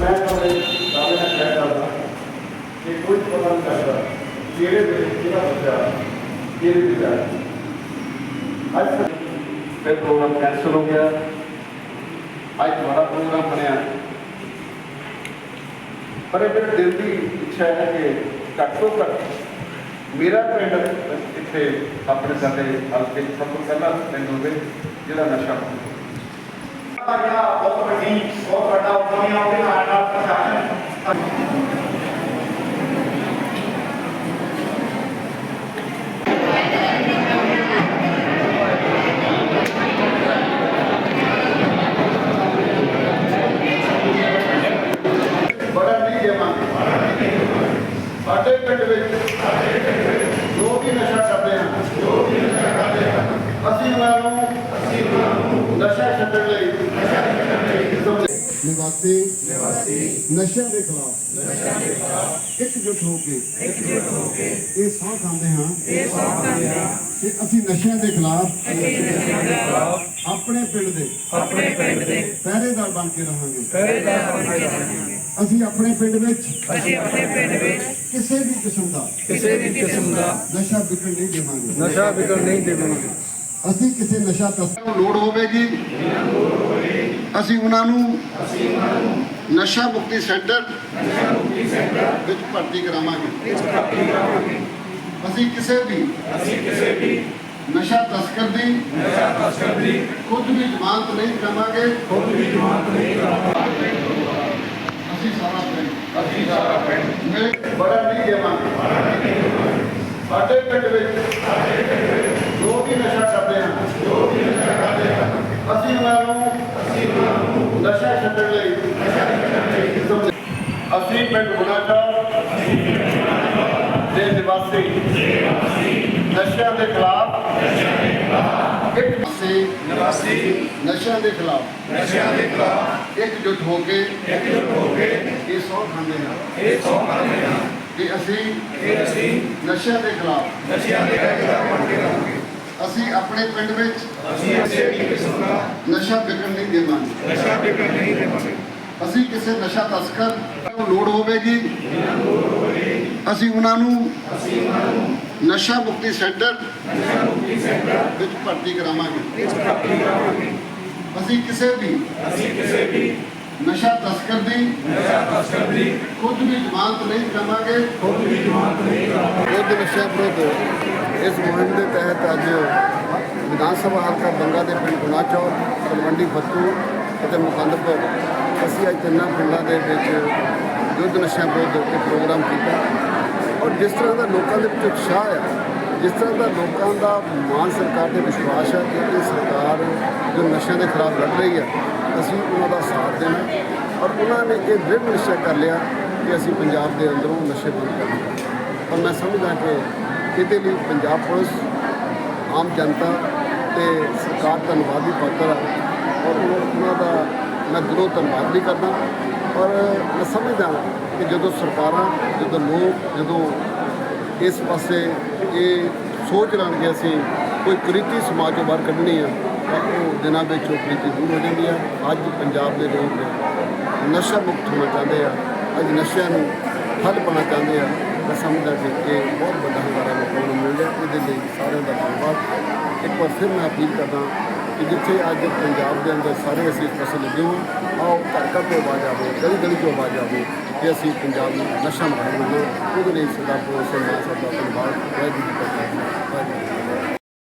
ਮੈਂ ਤੁਹਾਡੇ ਦਾਅਵੇ ਨਾਲ ਕਹਿ ਕਰਦਾ ਕਿ ਕੋਈ ਪਤਾ ਨਹੀਂ ਕਰਦਾ ਕਿਹੜੇ ਵੇਲੇ ਕਿਹੜਾ ਬੱਚਾ ਕਿਹੜੇ ਦੀ ਅੱਜ ਫਿਰ ਪ੍ਰੋਗਰਾਮ ਕੈਂਸਲ ਹੋ ਗਿਆ। ਅੱਜ ਤੁਹਾਡਾ ਪ੍ਰੋਗਰਾਮ ਬਣਿਆ। ਪਰ ਇਹ ਮੇਰੇ ਦਿਲ ਦੀ ਇੱਛਾ ਹੈ ਕਿ ਘੱਟ ਤੋਂ ਘੱਟ ਮੇਰਾ ਪਿੰਡ ਇੱਥੇ ਆਪਣੇ ਸਾਡੇ ਹਲਕੇ ਸਭ ਤੋਂ ਪਹਿਲਾ ਪਿੰਡ ਹੋਵੇ, ਜਿਹੜਾ ਨਸ਼ਾ ਬਹੁਤ ਵੱਡੀ, ਬਹੁਤ ਵੱਡਾ ਉਦਮੀ ਉਹਦੇ ਨਾਲ ਨਾਲ ਪ੍ਰਸ਼ਾਸਨ ਬੜਾ ਨਹੀਂ ਦੇਵਾਂਗੇ ਸਾਡੇ ਪਿੰਡ ਵਿੱਚ ਜੋ ਵੀ ਨਸ਼ਾ ਕਰਦੇ ਹਨ ਜੋ ਵੀ ਨਸ਼ਾ ਕਰਦੇ ਹਨ ਅਸੀਂ ਉਹਨਾਂ ਨੂੰ ਅਸੀਂ ਉਹਨਾਂ ਨੂੰ ਨਸ਼ਾ ਛੱਡਣ ਲਈ ਨਿਵਾਸੀ ਨਿਵਾਸੀ ਨਸ਼ਿਆਂ ਦੇ ਖਿਲਾਫ ਨਸ਼ਿਆਂ ਦੇ ਖਿਲਾਫ ਇਕਜੁੱਟ ਹੋ ਕੇ ਇਕਜੁੱਟ ਹੋ ਕੇ ਇਹ ਸਹੁੰ ਖਾਂਦੇ ਹਾਂ ਇਹ ਸਹੁੰ ਖਾਂਦੇ ਹਾਂ ਕਿ ਅਸੀਂ ਨਸ਼ਿਆਂ ਦੇ ਖਿਲਾਫ ਅਸੀਂ ਨਸ਼ਿਆਂ ਦੇ ਖਿਲਾਫ ਆਪਣੇ ਪਿੰਡ ਦੇ। ਆਪਣੇ ਪਿੰਡ ਦੇ। ਪਹਿਰੇਦਾਰ ਬਣ ਕੇ ਰਹਾਂਗੇ। ਪਹਿਰੇਦਾਰ ਬਣ ਕੇ ਰਹਾਂਗੇ। ਅਸੀਂ ਆਪਣੇ ਪਿੰਡ ਵਿੱਚ ਅਸੀਂ ਆਪਣੇ ਪਿੰਡ ਵਿੱਚ ਕਿਸੇ ਵੀ ਕਿਸਮ ਦਾ ਕਿਸੇ ਵੀ ਕਿਸਮ ਦਾ ਨਸ਼ਾ ਵਿਕਣ ਨਹੀਂ ਦੇਵਾਂਗੇ। ਨਸ਼ਾ ਵਿਕਣ ਨਹੀਂ ਦੇਵਾਂਗੇ। ਅਸੀਂ ਕਿਸੇ ਨਸ਼ਾ ਤਸਕਰ ਨੂੰ ਲੋੜ ਹੋਵੇਗੀ ਅਸੀਂ ਉਹਨਾਂ ਨੂੰ ਨਸ਼ਾ ਮੁਕਤੀ ਸੈਂਟਰ ਵਿੱਚ ਭਰਤੀ ਕਰਾਵਾਂਗੇ। ਅਸੀਂ ਕਿਸੇ ਵੀ ਨਸ਼ਾ ਤਸਕਰ ਦੀ ਖੁਦ ਵੀ ਜ਼ਮਾਨਤ ਨਹੀਂ ਕਰਾਵਾਂਗੇ ਅਸੀਂ ਸਾਰਾ ਪਿੰਡ। ਅਸੀਂ ਸਾਰਾ ਪਿੰਡ। ਬੜਾ ਨਹੀਂ ਦੇਵਾਂਗੇ। ਸਾਡੇ ਪਿੰਡ ਵਿੱਚ ਜੋ ਵੀ ਨਸ਼ਾ ਕਰਦੇ ਹਨ ਜੋ ਵੀ ਨਸ਼ਾ ਕਰਦੇ ਹਨ ਅਸੀਂ ਉਹਨਾਂ ਨੂੰ ਅਸੀਂ ਉਹਨਾਂ ਨੂੰ ਨਸ਼ਾ ਛੱਡਣ ਲਈ ਅਸੀਂ ਪਿੰਡ ਗੁਨਾਚੌਰ ਦੇ ਨਿਵਾਸੀ। ਨਸ਼ਿਆਂ ਦੇ ਖਿਲਾਫ ਪਾਸੇ ਨਿਵਾਸੀ ਨਸ਼ਿਆਂ ਦੇ ਖਿਲਾਫ। ਨਸ਼ਿਆਂ ਦੇ ਖਿਲਾਫ। ਇਕਜੁੱਟ ਹੋ ਕੇ ਇਕਜੁੱਟ ਹੋ ਕੇ ਇਹ ਸਹੁੰ ਖਾਂਦੇ ਹਾਂ। ਇਹ ਸੌ ਕਰਦੇ ਹਾਂ। ਕਿ ਅਸੀਂ ਕਿ ਅਸੀਂ ਨਸ਼ਿਆਂ ਦੇ ਖਿਲਾਫ ਨਸ਼ਿਆਂ ਦੇ ਖਿਲਾਫ ਕੇ ਰਹਾਂਗੇ। ਅਸੀਂ ਆਪਣੇ ਪਿੰਡ ਵਿੱਚ ਅਸੀਂ ਕਿਸੇ ਵੀ ਕਿਸਮ ਦਾ ਨਸ਼ਾ ਵਿਕਣ ਨਹੀਂ ਦੇਵਾਂਗੇ। ਨਸ਼ਾ ਵਿਕਣ ਨਹੀਂ ਦੇਵਾਂਗੇ। ਅਸੀਂ ਕਿਸੇ ਨਸ਼ਾ ਤਸਕਰ ਨੂੰ ਲੋੜ ਹੋਵੇਗੀ। ਅਸੀਂ ਉਹਨਾਂ ਨੂੰ ਨਸ਼ਾ ਮੁਕਤੀ ਸੈਂਟਰ ਵਿੱਚ ਭਰਤੀ ਕਰਾਵਾਂਗੇ। ਅਸੀਂ ਕਿਸੇ ਵੀ ਅਸੀਂ ਕਿਸੇ ਵੀ ਨਸ਼ਾ ਤਸਕਰ ਦੀ ਨਸ਼ਾ ਤਸਕਰ ਦੀ ਖੁਦ ਵੀ ਜ਼ਮਾਨਤ ਨਹੀਂ ਕਰਾਵਾਂਗੇ। ਖੁਦ ਵੀ ਜਮਾਨਤ ਨਹੀਂ ਕਰਾਂਗੇ ਵਿਰੁੱਧ ਨਸ਼ਾ ਵਿਰੁੱਧ ਇਸ ਮੁਹਿੰਮ ਦੇ ਤਹਿਤ ਅੱਜ ਵਿਧਾਨ ਸਭਾ ਹਲਕਾ ਬੰਗਾ ਦੇ ਪਿੰਡ ਗੁਨਾਚੌਰ ਤਲਵੰਡੀ ਫੱਤੂ ਅਤੇ ਮੁਕੰਦਪੁਰ। ਅਸੀਂ ਅੱਜ ਤਿੰਨਾਂ ਪਿੰਡਾਂ ਦੇ ਵਿੱਚ ਯੁੱਧ ਨਸ਼ਾ ਵਿਰੁੱਧ ਇੱਕ ਪ੍ਰੋਗਰਾਮ ਕੀਤਾ। ਔਰ ਜਿਸ ਤਰ੍ਹਾਂ ਦਾ ਲੋਕਾਂ ਦੇ ਵਿੱਚ ਉਤਸ਼ਾਹ ਆ, ਜਿਸ ਤਰ੍ਹਾਂ ਦਾ ਲੋਕਾਂ ਦਾ ਮਾਨ ਸਰਕਾਰ ਤੇ ਵਿਸ਼ਵਾਸ ਹੈ ਕਿ ਇਹ ਸਰਕਾਰ ਜੋ ਨਸ਼ਿਆਂ ਦੇ ਖਿਲਾਫ ਲੜ ਰਹੀ ਹੈ ਅਸੀਂ ਉਹਨਾਂ ਦਾ ਸਾਥ ਦੇਣਾ ਔਰ ਉਹਨਾਂ ਨੇ ਇਹ ਦ੍ਰਿੜ ਨਿਸ਼ਚੈ ਕਰ ਲਿਆ ਕਿ ਅਸੀਂ ਪੰਜਾਬ ਦੇ ਅੰਦਰੋਂ ਨਸ਼ੇ ਬੰਦ ਕਰਨੇ ਔਰ ਮੈਂ ਸਮਝਦਾ ਕਿ ਇਹਦੇ ਲਈ ਪੰਜਾਬ ਪੁਲਿਸ, ਆਮ ਜਨਤਾ ਤੇ ਸਰਕਾਰ ਧੰਨਵਾਦੀ ਪਾਤਰ ਹੈ ਔਰ ਉਹਨਾਂ ਉਹਨਾਂ ਦਾ ਮੈਂ ਦਿਲੋਂ ਧੰਨਵਾਦ ਵੀ ਕਰਦਾ। ਪਰ ਮੈਂ ਸਮਝਦਾ ਕਿ ਜਦੋਂ ਸਰਕਾਰਾਂ, ਜਦੋਂ ਲੋਕ, ਜਦੋਂ ਇਸ ਪਾਸੇ ਇਹ ਸੋਚ ਲੈਣਗੇ ਅਸੀਂ ਕੋਈ ਕੁਰੀਤੀ ਸਮਾਜ ਤੋਂ ਬਾਹਰ ਕੱਢਣੀ ਆ, ਤਾਂ ਉਹ ਦਿਨਾਂ ਵਿੱਚ ਉਹ ਕੁਰੀਤੀ ਦੂਰ ਹੋ ਜਾਂਦੀ ਆ। ਅੱਜ ਪੰਜਾਬ ਦੇ ਲੋਕ ਨਸ਼ਾ ਮੁਕਤ ਹੋਣਾ ਚਾਹੁੰਦੇ ਆ। ਅੱਜ ਨਸ਼ਿਆਂ ਨੂੰ ਹੱਲ ਪਾਉਣਾ ਚਾਹੁੰਦੇ ਆ। ਮੈਂ ਸਮਝਦਾ ਕਿ ਇਹ ਬਹੁਤ ਵੱਡਾ ਹੰਗਾਰਾ ਲੋਕਾਂ ਨੂੰ ਮਿਲ ਰਿਹਾ। ਇਹਦੇ ਲਈ ਸਾਰਿਆਂ ਦਾ ਧੰਨਵਾਦ। ਇੱਕ ਵਾਰ ਫਿਰ ਮੈਂ ਅਪੀਲ ਕਰਦਾ ਕਿ ਜਿੱਥੇ ਅੱਜ ਪੰਜਾਬ ਦੇ ਅੰਦਰ ਸਾਰੇ ਅਸੀਂ ਇਸ ਪਾਸੇ ਲੱਗੇ ਹਾਂ। ਆਓ, ਘਰ ਘਰ ਤੋਂ ਆਵਾਜ਼ ਆਵੇ, ਗਲੀ ਗਲੀ ਤੋਂ ਆਵਾਜ਼ ਆਵੇ ਕਿ ਅਸੀਂ ਪੰਜਾਬ ਨੂੰ ਨਸ਼ਾ ਮੁਕਤ ਬਣਾਉਣਾ ਉਹਦੇ ਲਈ ਸਰਦਾਰ ਪ੍ਰੋਫੈਸਰ ਮਾਨ ਸਾਹਿਬ ਦਾ ਧੰਨਵਾਦ। ਵਾਹਿਗੁਰੂ ਜੀ ਕਾ